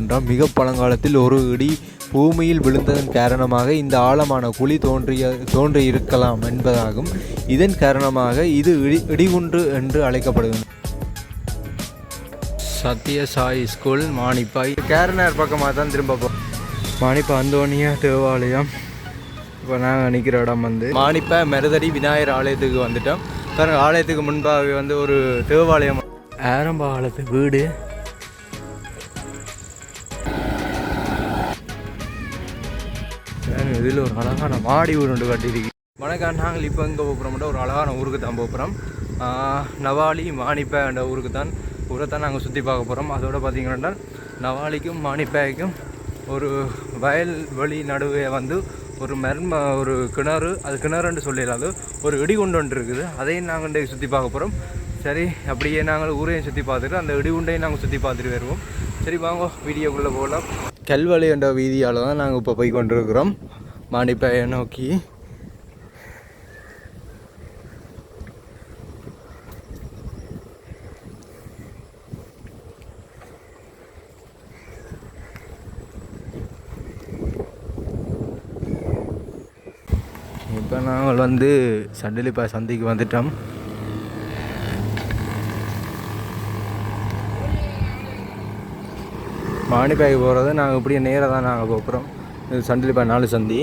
என்றால் மிக பழங்காலத்தில் ஒரு இடி பூமியில் விழுந்ததன் காரணமாக இந்த ஆழமான குழி தோன்றிய தோன்றி இருக்கலாம் என்பதாகும். இதன் காரணமாக இது இடி இடிகுண்டு என்று அழைக்கப்படுகிறது சத்யசாய் ஸ்கூல் மானிப்பாய். கேரனார் பக்கமாக தான் திரும்ப போ மானிப்பா அந்தோனியா தேவாலயம். இப்போ நாங்கள் நிற்கிற இடம் வந்து மானிப்பா மெருதடி விநாயகர் ஆலயத்துக்கு வந்துட்டோம். பாருங்க ஆலயத்துக்கு முன்பாக வந்து ஒரு தேவாலயம் ஆரம்ப காலத்து வீடு. இதில் ஒரு அழகான மாடி ஊர் ஒன்று கட்டியிருக்கு வணக்கம் நாங்கள் இப்போ எங்கே போகிறோம்னா ஒரு அழகான ஊருக்கு தான் போகிறோம். நவாலி மானிப்பே என்ற ஊருக்கு தான் ஊரை தான் நாங்கள் சுற்றி பார்க்க போகிறோம். அதோட பார்த்தீங்கன்னா நவாலிக்கும் மானிப்பேக்கும் ஒரு வயல் வழி நடுவே வந்து ஒரு மர்ம ஒரு கிணறு அது கிணறுன்னு சொல்லிடாது ஒரு இடிகுண்டு ஒன்று இருக்குது. அதையும் நாங்கள் இன்றைக்கு சுற்றி பார்க்க போகிறோம். சரி அப்படியே நாங்கள் ஊரையும் சுற்றி பார்த்துட்டு அந்த இடிகுண்டையும் நாங்கள் சுற்றி பார்த்துட்டு வருவோம். சரி வாங்க வீடியோக்குள்ளே போகலாம். கல்வழி என்ற வீதியால் தான் நாங்கள் இப்போ போய் கொண்டிருக்கிறோம். மாடிப்பாயை நோக்கி. இப்போ நாங்கள் வந்து சண்டிலிப்பா சந்திக்கு வந்துட்டோம். மானிப்பாய்க்கு போகிறது நாங்கள் இப்படியே நேராக தான் நாங்கள் போகிறோம் இது சண்டிலிப்பா நாலு சந்தி.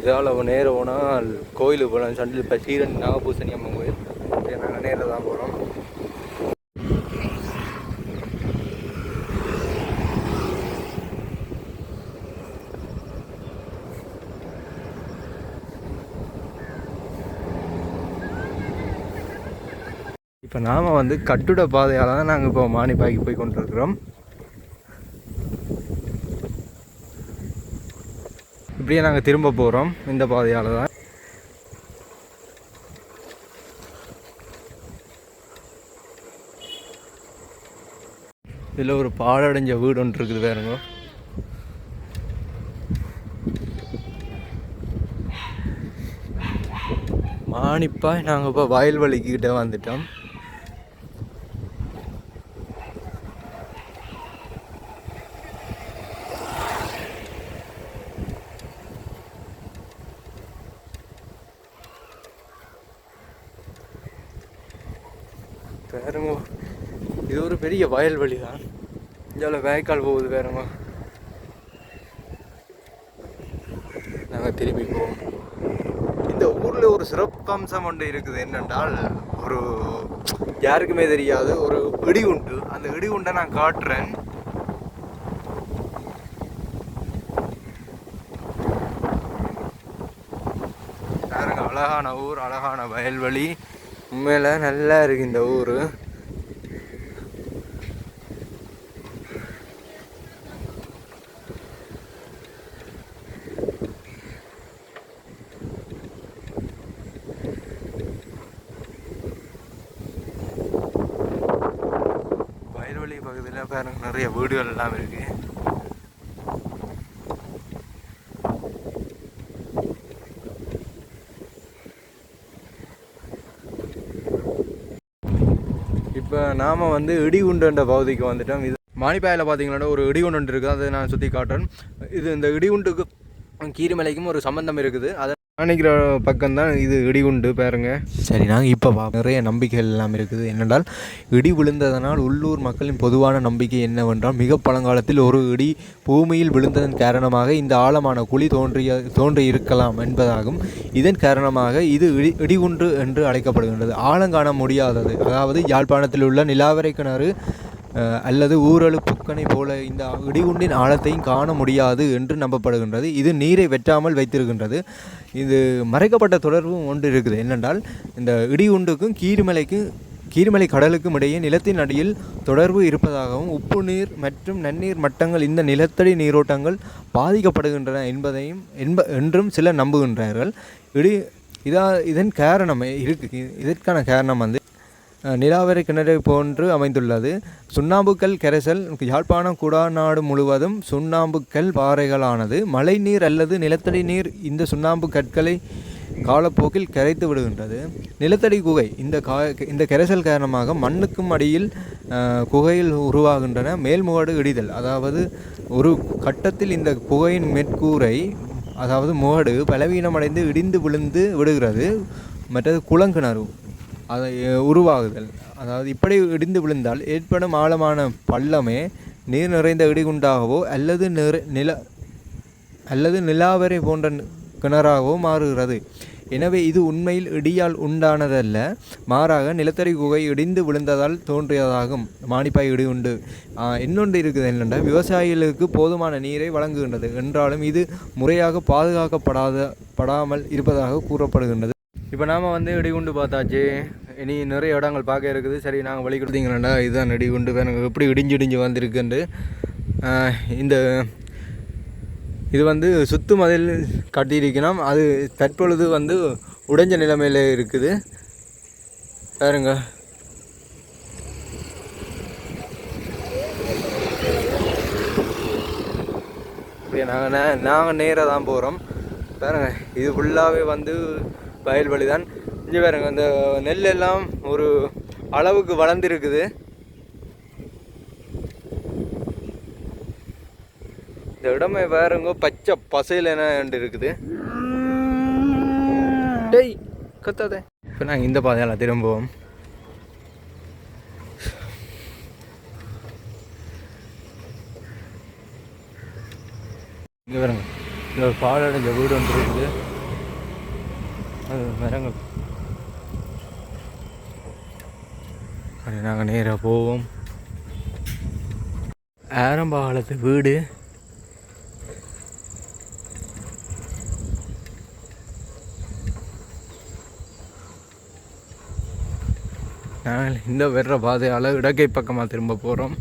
இதால் நேரம் போனால் கோயிலுக்கு போகலாம். சண்டிலிப்பா சீரன் நாகபூசணி அம்மன் கோயில் அப்படியே நாங்கள் நேரில் தான் போகிறோம் இப்போ நாம் வந்து கட்டுட பாதையால் தான் நாங்கள் இப்போ மானிப்பாய்க்கு போய் கொண்டிருக்கிறோம். இப்படியே நாங்கள் திரும்ப போகிறோம் இந்த பாதையால் தான் இதில் ஒரு பாழடைஞ்ச வீடு ஒன்று இருக்குது வேறுங்க மானிப்பாய் நாங்கள் இப்போ வயல்வெளிக்கிட்ட வந்துட்டோம். வேறுங்க இது ஒரு பெரிய வயல்வெளி தான் இங்கே வேக்கால் போகுது வேறுங்க நாங்கள் திரும்பி போவோம். இந்த ஊரில் ஒரு சிறப்பம்சம் ஒன்று இருக்குது என்னென்றால் ஒரு யாருக்குமே தெரியாது ஒரு இடி உண்டு அந்த இடி உண்டை நான் காட்டுறேன். அழகான ஊர் அழகான வயல்வெளி. உண்மையில் நல்லா இருக்கு இந்த ஊர். வயல்வெளி பகுதியில் பாருங்க நிறைய வீடுகள் எல்லாம் இருக்குது இப்போ நாம் வந்து இடிகுண்டுன்ற பகுதிக்கு வந்துட்டோம். இது மானிப்பாயில் பார்த்தீங்கன்னா ஒரு இடிகுண்டு இருக்குது அதை நான் சுற்றி காட்டுறேன். இது இந்த இடிகுண்டுக்கு கீரிமலைக்கும் ஒரு சம்பந்தம் இருக்குது. அதை நினைக்கிற பக்கம்தான் இது இடிகுண்டு பாருங்க. சரி நாங்கள் இப்போ நிறைய நம்பிக்கைகள் எல்லாம் இருக்குது. என்னென்றால் இடி விழுந்ததனால் உள்ளூர் மக்களின் பொதுவான நம்பிக்கை என்னவென்றால் மிக பழங்காலத்தில் ஒரு இடி பூமியில் விழுந்ததன் காரணமாக இந்த ஆழமான குழி தோன்றிய தோன்றி இருக்கலாம் என்பதாகும். இதன் காரணமாக இது இடி இடிகுண்டு என்று அழைக்கப்படுகின்றது. ஆழம் காண முடியாதது. அதாவது யாழ்ப்பாணத்தில் உள்ள நிலாவரை கிணறு அல்லது ஊரழு புக்கனை போல இந்த இடிகுண்டின் ஆழத்தையும் காண முடியாது என்று நம்பப்படுகின்றது. இது நீரை வெட்டாமல் வைத்திருக்கின்றது. இது மறைக்கப்பட்ட தொடர்பும் ஒன்று இருக்குது. என்னென்றால் இந்த இடிகுண்டுக்கும் கீரிமலைக்கும் கீரிமலை கடலுக்கும் இடையே நிலத்தின் அடியில் தொடர்பு இருப்பதாகவும் உப்பு நீர் மற்றும் நன்னீர் மட்டங்கள் இந்த நிலத்தடி நீரோட்டங்கள் பாதிக்கப்படுகின்றன என்பதையும் என்ப என்றும் சிலர் நம்புகின்றார்கள். இடி இதா இதன் காரணம் இருக்கு இதற்கான காரணம் வந்து நிலாவரி கிணறு போன்று அமைந்துள்ளது. சுண்ணாம்புக்கல் கரைசல் யாழ்ப்பாணம் குடாநாடு முழுவதும் சுண்ணாம்புக்கல் பாறைகளானது. மழைநீர் அல்லது நிலத்தடி நீர் இந்த சுண்ணாம்பு கற்களை காலப்போக்கில் கரைத்து விடுகின்றது. நிலத்தடி குகை இந்த கா இந்த கரைசல் காரணமாக மண்ணுக்கும் அடியில் குகையில் உருவாகின்றன. மேல்முகடு இடிதல் அதாவது ஒரு கட்டத்தில் இந்த குகையின் மேற்கூரை அதாவது முகடு பலவீனமடைந்து இடிந்து விழுந்து விடுகிறது. மற்றது குளங்கிணறு. அதை உருவாகுதல். அதாவது இப்படி இடிந்து விழுந்தால் ஏற்படும் ஆழமான பள்ளமே நீர் நிறைந்த இடிகுண்டாகவோ அல்லது நிற நில அல்லது நிலாவரை போன்ற கிணறாகவோ மாறுகிறது. எனவே இது உண்மையில் இடியால் உண்டானதல்ல. மாறாக நிலத்தடி குகை இடிந்து விழுந்ததால் தோன்றியதாகும். மானிப்பாய் இடி உண்டு. இன்னொன்று இருக்குது என்னென்றால் விவசாயிகளுக்கு போதுமான நீரை வழங்குகின்றது. என்றாலும் இது முறையாக பாதுகாக்கப்படாத படாமல் இருப்பதாக கூறப்படுகின்றது. இப்போ நாம் வந்து இடிகுண்டு பார்த்தாச்சு. இனி நிறைய இடங்கள் பார்க்க இருக்குது. சரி நாங்கள் வழி கொடுத்தீங்களா இதுதான் இடிகுண்டு எனக்கு எப்படி இடிஞ்சு இடிஞ்சு வந்திருக்குன்ட்டு. இந்த இது வந்து சுத்து மதில் கட்டியிருக்கணும். அது தற்பொழுது வந்து உடைஞ்ச நிலைமையில் இருக்குது. பாருங்க. இப்படியே நாங்கள் நாங்கள் நேராக தான் போகிறோம் பாருங்கள் இது ஃபுல்லாகவே வந்து வயல்வெளி தான் இங்கே பாருங்க அந்த நெல் எல்லாம் ஒரு அளவுக்கு வளர்ந்துருக்குது. இந்த இடமே வேறங்க பச்சை பசையில் என்ன இருக்குது டேய் கத்தாதே. இப்போ நாங்கள் இந்த பாதையால் திரும்புவோம். இங்கே பாருங்க இந்த ஒரு பாலடைஞ்ச வீடு ஒன்று இருக்குது. அது மரங்கள் அது நாங்கள் நேராக போவோம். ஆரம்ப காலத்து வீடு. நாங்கள் இந்த வர்ற பாதையால் இடக்கை பக்கமாக திரும்ப போகிறோம்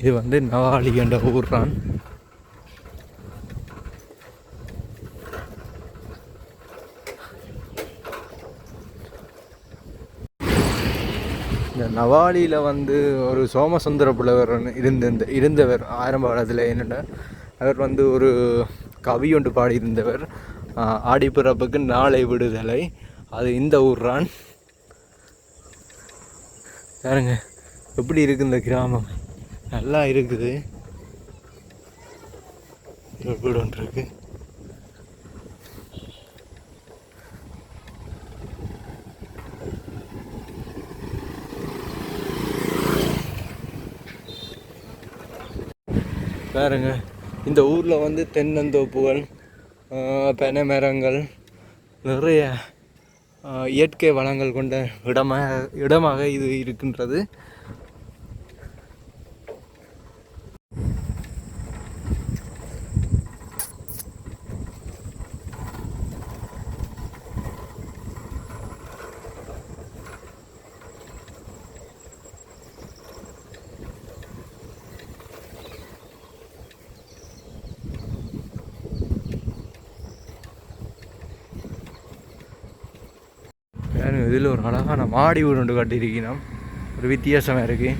இது வந்து நவாலி என்ற ஊர்தான். நவாலியில் வந்து ஒரு சோமசுந்தர புலவர் இருந்த இருந்தவர். ஆரம்ப காலத்தில் என்னென்னா அவர் வந்து ஒரு கவி ஒன்று பாடியிருந்தவர். ஆடிப்பிறப்புக்கு நாளை விடுதலை. அது இந்த ஊர்றான் பாருங்க எப்படி இருக்கு இந்த கிராமம்? நல்லா இருக்குது. ஒரு வீடு ஒன்று இருக்குது பாருங்க. இந்த ஊரில் வந்து தென்னந்தோப்புகள் பெனை மரங்கள் நிறைய இயற்கை வளங்கள் கொண்ட இடமாக இடமாக இது இருக்கின்றது பாருங்க இதில் ஒரு அழகான மாடி வீடு ஒன்று கட்டியிருக்கணும் ஒரு வித்தியாசமாக இருக்குது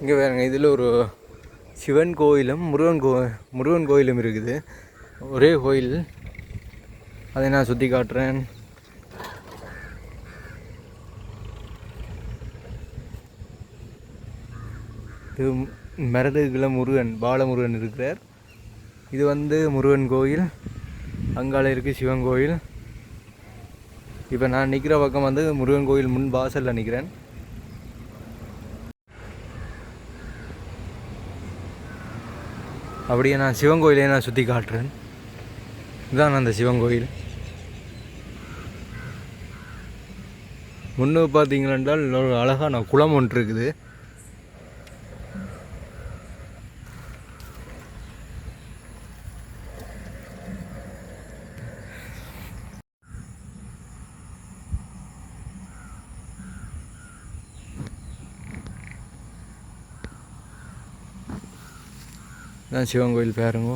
இங்கே வேறுங்க இதில் ஒரு சிவன் கோயிலும் முருகன் கோ முருகன் கோயிலும் இருக்குது. ஒரே கோயில். அதை நான் சுற்றி காட்டுறேன். இது மரதுக்குள்ள முருகன் பாலமுருகன் இருக்கிறார். இது வந்து முருகன் கோயில். அங்கால இருக்குது சிவன் கோயில். இப்போ நான் நிற்கிற பக்கம் வந்து முருகன் கோயில் முன் வாசலில் நிற்கிறேன் அப்படியே நான் சிவன் கோயிலே நான் சுற்றி காட்டுறேன். இதுதான் அந்த சிவன் கோயில். முன்னே பார்த்தீங்கன்னா ஒரு அழகான குளம் ஒன்று இருக்குது. இதான் சிவன் கோயில் பேருங்கோ.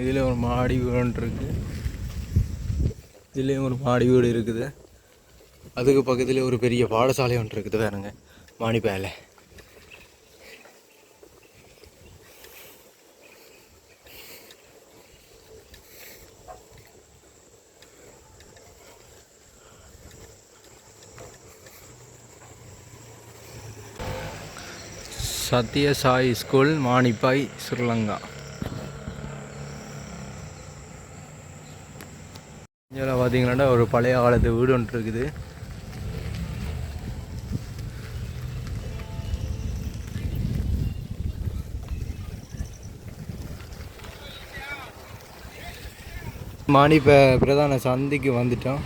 இதில் ஒரு மாடி வீடு ஒன்று இருக்குது இதுலேயும் ஒரு மாடி வீடு இருக்குது. அதுக்கு பக்கத்தில் ஒரு பெரிய பாடசாலை ஒன்று இருக்குது வேறுங்க மாணிப்பேலை சத்யசாய் ஸ்கூல் மானிப்பாய் ஸ்ரீலங்கா. இதில் பார்த்தீங்கன்னா ஒரு பழைய காலத்து வீடு ஒன்று இருக்குது. மானிப்ப பிரதான சந்திக்கு வந்துட்டோம்.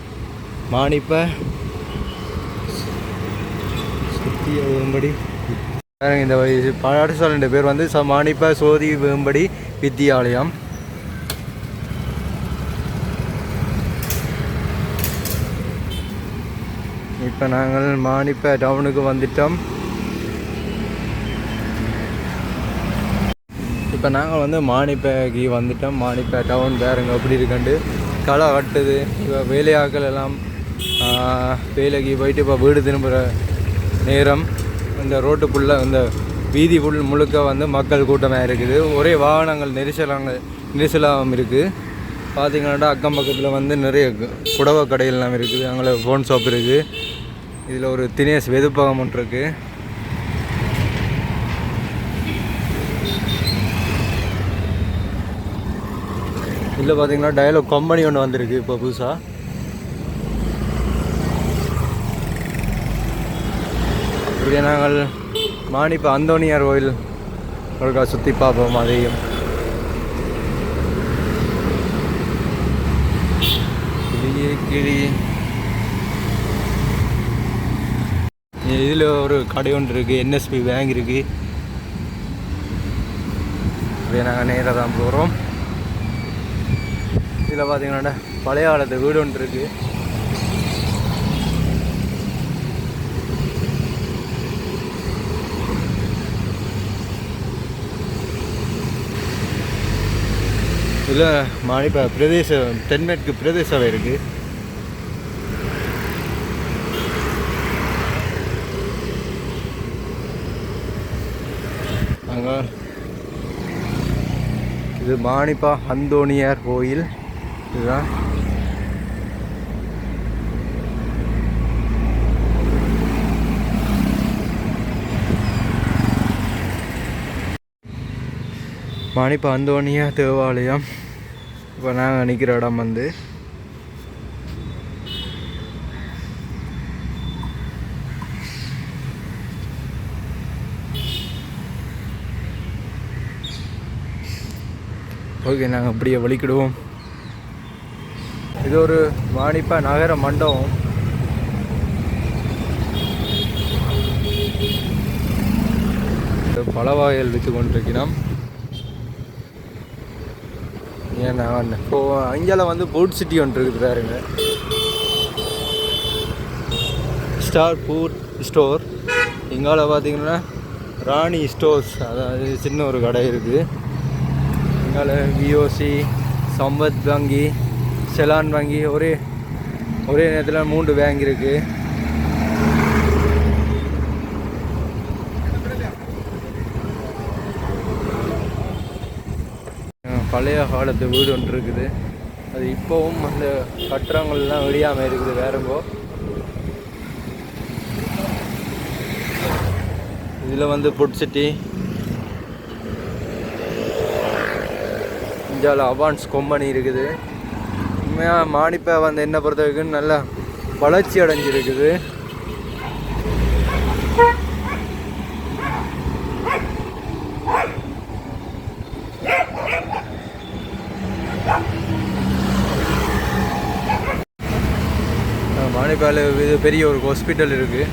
மானிப்ப சுத்திய வேம்படி. பாருங்க, இந்த வயசு ரெண்டு பேர் வந்து ச மானிப்ப சோதி வேம்படி வித்தியாலயம். இப்போ நாங்கள் மானிப்ப டவுனுக்கு வந்துட்டோம். இப்போ நாங்கள் வந்து மானிப்பேக்கு வந்துட்டோம். மானிப்பே டவுன் வேறுங்க எப்படி இருக்குண்டு களை கட்டுது இப்போ வேலையாக்கள் எல்லாம் வேலைக்கு போயிட்டு இப்போ வீடு திரும்புகிற நேரம். இந்த ரோட்டு ஃபுல்லாக இந்த வீதி ஃபுல் முழுக்க வந்து மக்கள் கூட்டமாக இருக்குது. ஒரே வாகனங்கள் நெரிசலாங்க நெரிசலாகவும் இருக்குது பார்த்தீங்கன்னா அக்கம் பக்கத்தில் வந்து நிறைய புடவை கடைகள்லாம் இருக்குது. அங்கே ஃபோன் ஷாப் இருக்குது இதில் ஒரு தினேஷ் வெதுப்பகம் ஒன்று இருக்குது இதில் பார்த்தீங்கன்னா டயலாக் கம்பெனி ஒன்று வந்திருக்கு இப்போ புதுசாக இப்படியே நாங்கள் மாணிப்ப அந்தோனியார் கோயில் ஒருக்கா சுற்றி பார்ப்போம் அதையும். கிளியே கிளி. இதில் ஒரு கடை ஒன்று இருக்குது என்எஸ்பி பேங்க் இருக்குது இப்படியே நாங்கள் நேராக தான் போகிறோம் இதில் பார்த்தீங்கன்னா பழைய காலத்து வீடு ஒன்று இருக்குது இதில் மாணிப்ப பிரதேச தென்மேற்கு பிரதேச சபை இருக்குது அங்கே இது மானிப்பா அந்தோணியார் கோயில். இதுதான். மாணிப்பா அந்தோணியா தேவாலயம். இப்போ நாங்கள் நிற்கிற இடம் வந்து ஓகே நாங்கள் அப்படியே வலிக்கிடுவோம். இது ஒரு மாணிப்பா நகர மண்டபம். பல வகைகள் விற்று கொண்டிருக்கிறோம். ஏன்னா இப்போ அங்கேல வந்து போட் சிட்டி ஒன்று இருக்குது பாருங்க. Star food store. இங்கால பார்த்தீங்கன்னா ராணி ஸ்டோர்ஸ் அதாவது சின்ன ஒரு கடை இருக்குது. இங்கால விஓசி சம்பத் வங்கி செலான் வங்கி ஒரே ஒரே நேரத்தில் மூன்று பேங்க் இருக்குது பழைய காலத்து வீடு ஒன்று இருக்குது. அது இப்போவும் அந்த கட்டுறங்கள்லாம் வெளியாமல் இருக்குது வேறங்கோ இதில் வந்து புட்சிட்டி இந்தியாவில் அவான்ஸ் கொம்பனி இருக்குது. உண்மையாக மானிப்பை வந்து என்ன பொறுத்த வரைக்கும் நல்லா வளர்ச்சி அடைஞ்சிருக்குது. மானிப்பால் இது பெரிய ஒரு ஹாஸ்பிட்டல் இருக்குது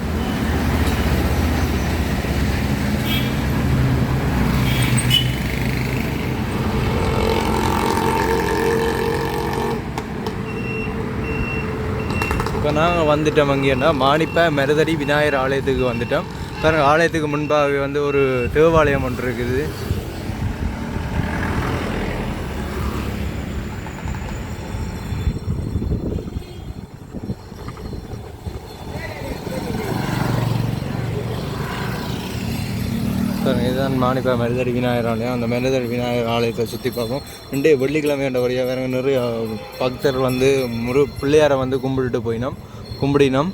நாங்கள் வந்துட்டோம் அங்கேன்னா மானிப்ப மெரதடி விநாயகர் ஆலயத்துக்கு வந்துட்டோம். பாருங்கள் ஆலயத்துக்கு முன்பாகவே வந்து ஒரு தேவாலயம் ஒன்று இருக்குது. பாருங்க இதுதான் மானிப்பா மருதடி விநாயகர் ஆலயம் அந்த மருதடி விநாயகர் ஆலயத்தை சுற்றி பார்ப்போம். ரெண்டே வெள்ளிக்கிழமை என்ற வழியாக வேற நிறைய பக்தர் வந்து முரு பிள்ளையாரை வந்து கும்பிட்டுட்டு போயினோம். கும்பிடினோம்.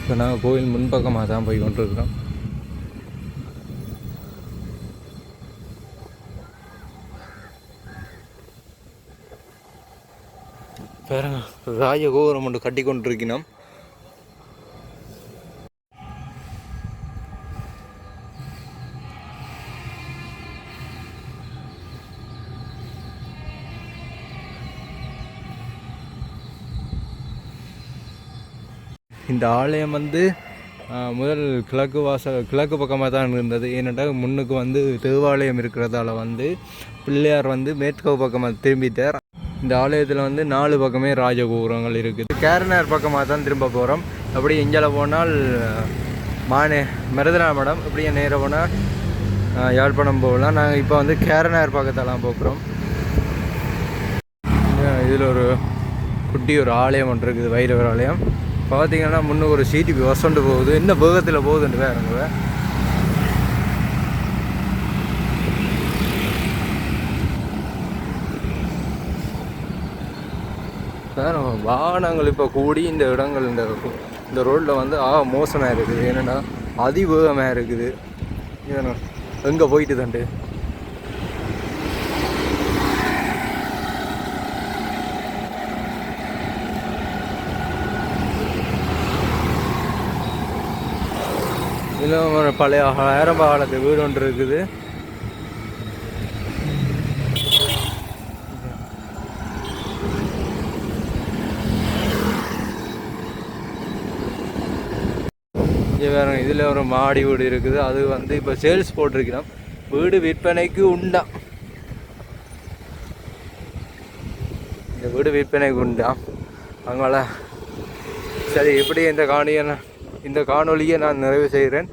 இப்போ நாங்கள் கோயில் முன்பக்கமாக தான் போய் கொண்டிருக்கிறோம். பாருங்க ராஜகோபுரம் ஒன்று கட்டி கொண்டிருக்கிறோம் இந்த ஆலயம் வந்து முதல் கிழக்கு வாசல் கிழக்கு பக்கமாக தான் இருந்தது. ஏனென்றால் முன்னுக்கு வந்து தேவாலயம் இருக்கிறதால வந்து பிள்ளையார் வந்து மேற்கு பக்கமாக திரும்பிட்டார். இந்த ஆலயத்தில் வந்து நாலு பக்கமே ராஜகோபுரங்கள் இருக்குது. கேரனார் பக்கமாக தான் திரும்ப போகிறோம் அப்படி எஞ்சால போனால் மானே மருதனா மடம். இப்படியே நேராக போனால் யாழ்ப்பாணம் போகலாம். நாங்கள் இப்போ வந்து கேரனார் பக்கத்தெல்லாம் போக்குறோம். இதில் ஒரு குட்டி ஒரு ஆலயம் ஒன்று இருக்குது வைரவர் ஆலயம். பார்த்தீங்கன்னா முன்னே ஒரு சிடிபி வசண்டு போகுது. என்ன வேகத்தில் போகுதுன்னு வேறுங்க வேற வாகனங்கள் இப்போ கூடி இந்த இடங்கள் இந்த இந்த ரோட்டில் வந்து ஆ மோசமாக இருக்குது. என்னென்னா அதிவேகமாக இருக்குது. எங்கே போயிட்டு தண்டு? இதில் ஒரு பழைய ஆரம்ப காலத்து வீடு ஒன்று இருக்குது. வேற இதில் ஒரு மாடி வீடு இருக்குது. அது வந்து இப்போ சேல்ஸ் போட்டிருக்கிறோம். வீடு விற்பனைக்கு உண்டா? இந்த வீடு விற்பனைக்கு உண்டா? அவங்கள சரி எப்படி இந்த காணியை இந்த காணொலியை நான் நிறைவு செய்கிறேன்.